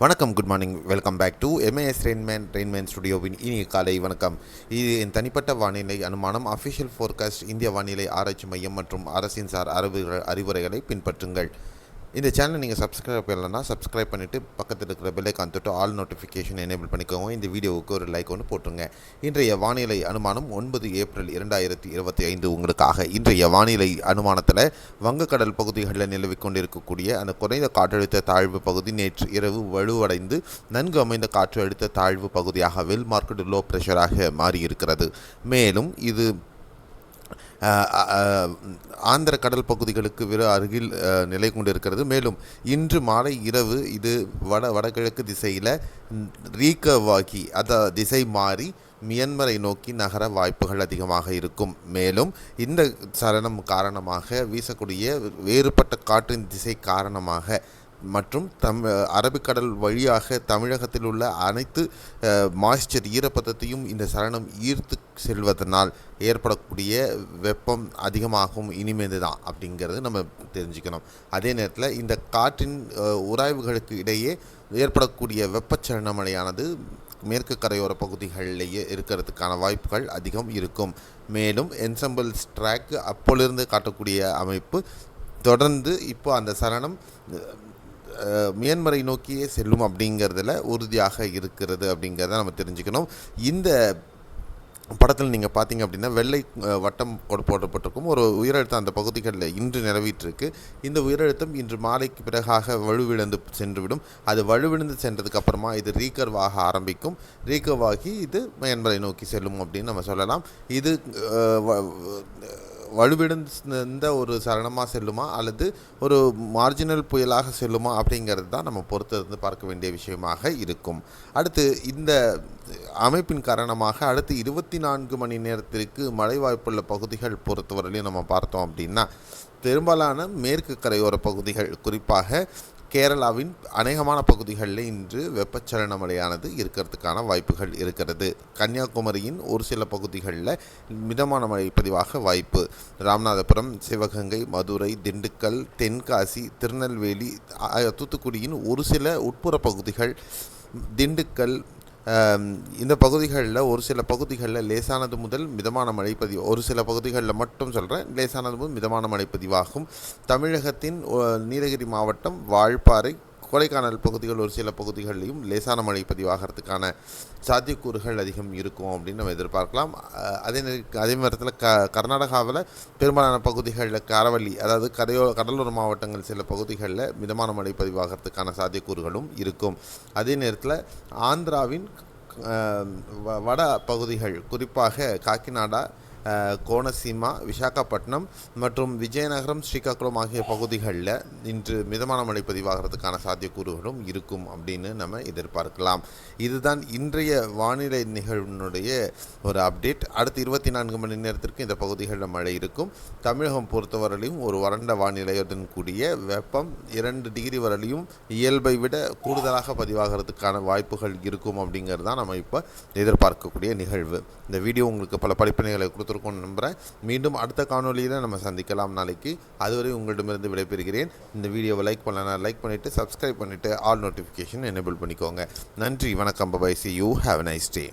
வணக்கம் good morning welcome back to MAS Rainman Rainman ஸ்டுடியோவின் இனிய காலை வணக்கம். இது என் தனிப்பட்ட வானிலை அனுமானம். அஃபிஷியல் ஃபோர்காஸ்ட் இந்திய வானிலை ஆராய்ச்சி மையம் மற்றும் அரசின் சார் அறிவுரை அறிவுரைகளை பின்பற்றுங்கள். இந்த சேனலை நீங்கள் சப்ஸ்கிரைப் பண்ணலன்னா சப்ஸ்கிரைப் பண்ணிவிட்டு பக்கத்தில் இருக்கிற பெல்லைக்கான் தொட்டு ஆல் நோட்டிஃபிகேஷன் எனேபிள் பண்ணிக்கோங்க. இந்த வீடியோவுக்கு ஒரு லைக் ஒன்று போட்டுருங்க. இன்றைய வானிலை அனுமானம் ஒன்பது ஏப்ரல் இரண்டாயிரத்தி இருபத்தி ஐந்து உங்களுக்காக. இன்றைய வானிலை அனுமானத்தில் வங்கக்கடல் பகுதிகளில் நிலவிக் கொண்டிருக்கக்கூடிய அந்த குறைந்த காற்றழுத்த தாழ்வு பகுதி நேற்று இரவு வலுவடைந்து நன்கு அமைந்த காற்றழுத்த தாழ்வு பகுதியாக வெல் மார்க்கெட் லோ ப்ரெஷராக மாறியிருக்கிறது. மேலும் இது ஆந்திர கடல் பகுதிகளுக்கு விற அருகில் நிலை கொண்டிருக்கிறது. மேலும் இன்று மாலை இரவு இது வட வடகிழக்கு திசையில் ரீகவாகி அத திசை மாறி மியன்மரை நோக்கி நகர வாய்ப்புகள் அதிகமாக இருக்கும். மேலும் இந்த சலனம் காரணமாக வீசக்கூடிய வேறுபட்ட காற்றின் திசை காரணமாக மற்றும் தம் அரபிக்கடல் வழியாக தமிழகத்தில் உள்ள அனைத்து மாய்ஸ்சர் ஈரப்பதத்தையும் இந்த சலனம் ஈர்த்து செல்வதனால் ஏற்படக்கூடிய வெப்பம் அதிகமாகும் இனிமேது தான் அப்படிங்கிறது நம்ம தெரிஞ்சுக்கணும். அதே நேரத்தில் இந்த காற்றின் உராய்வுகளுக்கு இடையே ஏற்படக்கூடிய வெப்பச்சலனமலையானது மேற்கு கரையோர பகுதிகளிலேயே இருக்கிறதுக்கான வாய்ப்புகள் அதிகம் இருக்கும். மேலும் என்சம்பிள் ஸ்ட்ராக் அப்போலிருந்து காட்டக்கூடிய அமைப்பு தொடர்ந்து இப்போ அந்த சலனம் மியான்மரை நோக்கியே செல்லும் அப்படிங்கிறதுல உறுதியாக இருக்கிறது அப்படிங்கிறத நம்ம தெரிஞ்சுக்கணும். இந்த படத்தில் நீங்கள் பார்த்தீங்க அப்படின்னா வெள்ளை வட்டம் போட போடப்பட்டிருக்கும். ஒரு உயரழுத்தம் அந்த பகுதிகளில் இன்று நிலவிட்டிருக்கு. இந்த உயரழுத்தம் இன்று மாலைக்கு பிறகாக வலுவிழந்து சென்றுவிடும். அது வலுவிழந்து சென்றதுக்கு அப்புறமா இது ஆக ஆரம்பிக்கும். ரீகர்வாகி இது மேன்மலை நோக்கி செல்லும் அப்படின்னு நம்ம சொல்லலாம். இது வலுவிழந்த ஒரு சரணமாக செல்லுமா? அல்லது ஒரு மார்ஜினல் புயலாக செல்லுமா? அப்படிங்கிறது தான் நம்ம பொறுத்திருந்து பார்க்க வேண்டிய விஷயமாக இருக்கும். அடுத்து இந்த அமைப்பின் காரணமாக அடுத்து இருபத்தி நான்கு மணி நேரத்திற்கு மழை வாய்ப்புள்ள பகுதிகள் பொறுத்தவரையிலையும் நம்ம பார்த்தோம் அப்படின்னா பெரும்பாலான மேற்கு கரையோர பகுதிகள் குறிப்பாக கேரளாவின் அநேகமான பகுதிகளில் இன்று வெப்பச்சலனமழையானது இருக்கிறதுக்கான வாய்ப்புகள் இருக்கிறது. கன்னியாகுமரியின் ஒரு சில பகுதிகளில் மிதமான மழை பதிவாக வாய்ப்பு. ராமநாதபுரம் சிவகங்கை மதுரை திண்டுக்கல் தென்காசி திருநெல்வேலி தூத்துக்குடியின் ஒரு சில உட்புற பகுதிகள் திண்டுக்கல் இந்த பகுதிகளில் ஒரு சில பகுதிகளில் லேசானது முதல் மிதமான மழைப்பதிவு ஒரு சில பகுதிகளில் மட்டும் சொல்கிறேன் லேசானது முதல் மிதமான மழைப்பதிவாகும் தமிழகத்தின் நீலகிரி மாவட்டம் வால்பாறை கொடைக்கானல் பகுதிகள் ஒரு சில பகுதிகளிலையும் லேசான மழை பதிவாகிறதுக்கான சாத்தியக்கூறுகள் அதிகம் இருக்கும் அப்படின்னு நம்ம எதிர்பார்க்கலாம். அதே நேர அதே நேரத்தில் க கர்நாடகாவில் பெரும்பாலான பகுதிகளில் காரவள்ளி அதாவது கரையோ கடலூர் மாவட்டங்கள் சில பகுதிகளில் மிதமான மழை பதிவாகிறதுக்கான சாத்தியக்கூறுகளும் இருக்கும். அதே நேரத்தில் ஆந்திராவின் வ- வட பகுதிகள் குறிப்பாக காக்கிநாடா கோனசீமா விசாகப்பட்டினம் மற்றும் விஜயநகரம் ஸ்ரீகாக்குளம் ஆகிய பகுதிகளில் இன்று மிதமான மழை பதிவாகிறதுக்கான சாத்தியக்கூறுகளும் இருக்கும் அப்படின்னு நம்ம எதிர்பார்க்கலாம். இதுதான் இன்றைய வானிலை நிகழ்வினுடைய ஒரு அப்டேட். அடுத்து இருபத்தி நான்கு மணி நேரத்திற்கு இந்த பகுதிகளில் மழை இருக்கும். தமிழகம் பொறுத்தவரையிலும் ஒரு வறண்ட வானிலையுடன் கூடிய வெப்பம் இரண்டு டிகிரி வரலையும் இயல்பை விட கூடுதலாக பதிவாகிறதுக்கான வாய்ப்புகள் இருக்கும் அப்படிங்கிறது தான் நம்ம இப்போ எதிர்பார்க்கக்கூடிய நிகழ்வு. இந்த வீடியோ உங்களுக்கு பல படிப்பினைகளை கொடுத்து கொடுத்துருக்கோம்னு நம்புகிறேன் மீண்டும் அடுத்த காணொலியில் நம்ம சந்திக்கலாம் நாளைக்கு. அதுவரை உங்களிடமிருந்து விடைபெறுகிறேன். இந்த வீடியோவை லைக் பண்ணலாம் லைக் பண்ணிவிட்டு சப்ஸ்கிரைப் பண்ணிவிட்டு ஆல் நோட்டிஃபிகேஷன் எனேபிள் பண்ணிக்கோங்க. நன்றி வணக்கம் bye bye see you have nice day